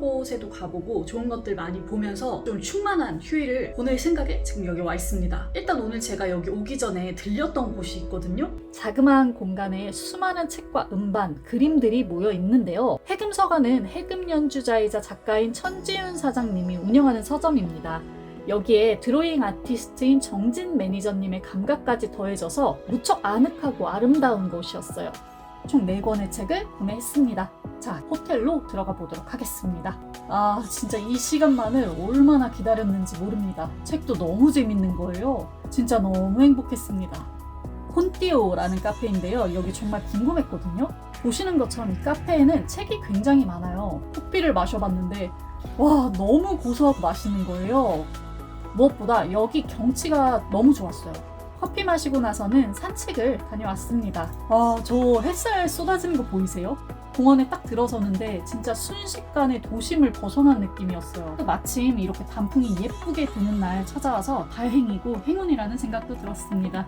곳에도 가보고 좋은 것들 많이 보면서 좀 충만한 휴일을 보낼 생각에 지금 여기 와 있습니다. 일단 오늘 제가 여기 오기 전에 들렸던 곳이 있거든요. 자그마한 공간에 수많은 책과 음반, 그림들이 모여 있는데요. 해금서가는 해금 연주자이자 작가인 천지윤 사장님이 운영하는 서점입니다. 여기에 드로잉 아티스트인 정진 매니저님의 감각까지 더해져서 무척 아늑하고 아름다운 곳이었어요. 총 4권의 책을 구매했습니다. 자, 호텔로 들어가 보도록 하겠습니다. 아, 진짜 이 시간만을 얼마나 기다렸는지 모릅니다. 책도 너무 재밌는 거예요. 진짜 너무 행복했습니다. 콘띠오라는 카페인데요. 여기 정말 궁금했거든요. 보시는 것처럼 이 카페에는 책이 굉장히 많아요. 커피를 마셔봤는데, 와, 너무 고소하고 맛있는 거예요. 무엇보다 여기 경치가 너무 좋았어요. 커피 마시고 나서는 산책을 다녀왔습니다. 아, 저 햇살 쏟아지는 거 보이세요? 공원에 딱 들어서는데 진짜 순식간에 도심을 벗어난 느낌이었어요. 마침 이렇게 단풍이 예쁘게 드는 날 찾아와서 다행이고 행운이라는 생각도 들었습니다.